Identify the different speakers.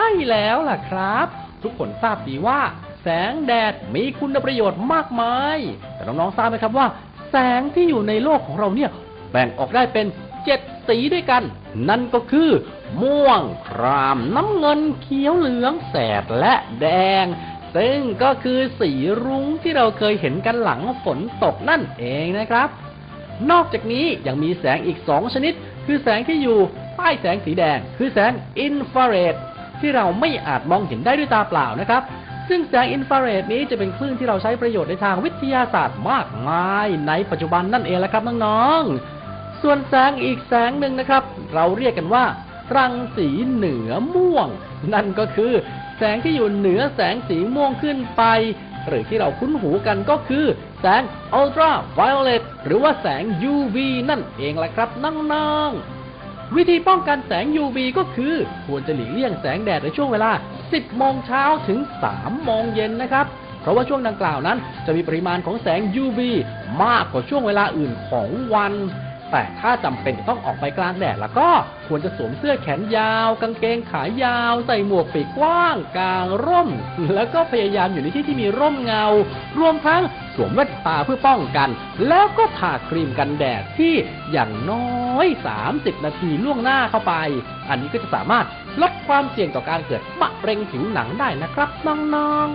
Speaker 1: ช่แล้วล่ะครับ ทุกคนทราบดีว่า แสงแดดมีคุณประโยชน์มากมาย แต่น้องๆทราบไหมครับว่า แสงที่อยู่ในโลกของเราเนี่ยแบ่งออกได้เป็นเจ็ดสีด้วยกัน นั่นก็คือ ม่วง คราม น้ำเงิน เขียวเหลือง แสดและแดง ซึ่งก็คือสีรุ้งที่เราเคยเห็นกันหลังฝนตกนั่นเองนะครับ นอกจากนี้ยังมีแสงอีก2ชนิด คือแสงที่อยู่ใต้แสงสีแดง คือแสงอินฟราเรด ที่เราไม่อาจมองเห็นได้ด้วยตาเปล่านะครับ ซึ่งแสงอินฟราเรดนี้จะเป็นคลื่นที่เราใช้ประโยชน์ในทางวิทยาศาสตร์มากมายในปัจจุบันนั่นเองแหละครับน้องๆ ส่วนแสงอีกแสงหนึ่งนะครับ เราเรียกกันว่า รังสีเหนือม่วง นั่นก็คือแสงที่อยู่เหนือแสงสีม่วงขึ้นไป หรือที่เราคุ้นหูกันก็คือแสงอัลตราไวโอเลตหรือว่าแสง UV นั่นเองแหละครับน้องๆ วิธีป้องกันแสง UV ก็คือ ควรจะหลีกเลี่ยงแสงแดดในช่วงเวลา 10 โมงเช้าถึง 3 โมงเย็นนะครับ เพราะว่าช่วงดังกล่าวนั้น จะมีปริมาณของแสง UV มากกว่าช่วงเวลาอื่นของวัน แต่ถ้าจำเป็นต้องออกไปกลางแดดแล้วก็ควรจะสวมเสื้อแขนยาว กางเกงขายาว ใส่หมวกปีกกว้าง กางร่ม แล้วก็พยายามอยู่ในที่ที่มีร่มเงา รวมทั้งสวมแว่นตาเพื่อป้องกัน แล้วก็ทาครีมกันแดดที่อย่างน้อย 30 นาทีล่วงหน้าเข้าไป อันนี้ก็จะสามารถลดความเสี่ยงต่อการเกิดมะเร็งผิวหนังได้นะครับน้องๆ